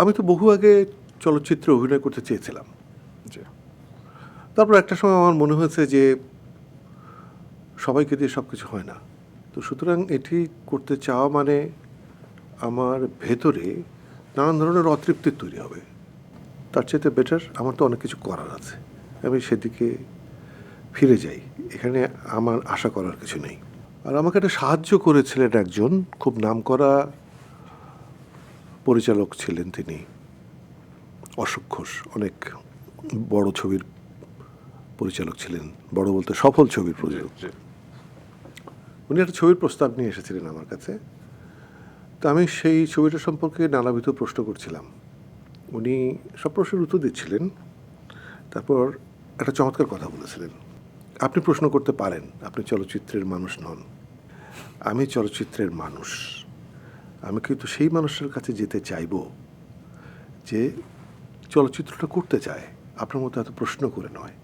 আমি তো বহু আগে চলচ্চিত্রে অভিনয় করতে চেয়েছিলাম। তারপর একটা সময় আমার মনে হয়েছে যে সবাইকে দিয়ে সব কিছু হয় না। তো সুতরাং এটি করতে চাওয়া মানে আমার ভেতরে নানান ধরনের অতৃপ্তি তৈরি হবে। তার চাইতে বেটার আমার তো অনেক কিছু করার আছে। আমি সেদিকে ফিরে যাই। এখানে আমার আশা করার কিছু নেই। আর আমাকে একটা সাহায্য করেছিলেন একজন খুব নামকরা পরিচালক ছিলেন তিনি। অশোক ঘোষ অনেক বড় ছবির পরিচালক ছিলেন বড় বলতে সফল ছবির প্রযোজক। উনি একটা ছবির প্রস্তাব নিয়ে এসেছিলেন আমার কাছে। তো আমি সেই ছবিটা সম্পর্কে নানাবিধ প্রশ্ন করছিলাম। উনি সব প্রশ্নের উত্তর দিচ্ছিলেন তারপর একটা চমৎকার কথা বলেছিলেন। আপনি প্রশ্ন করতে পারেন আপনি চলচ্চিত্রের মানুষ নন। আমি চলচ্চিত্রের মানুষ। আমি কিন্তু সেই মানুষের কাছে যেতে চাইব যে চলচ্চিত্রটা করতে চায়। আপনার মতো এত প্রশ্ন করে নয়।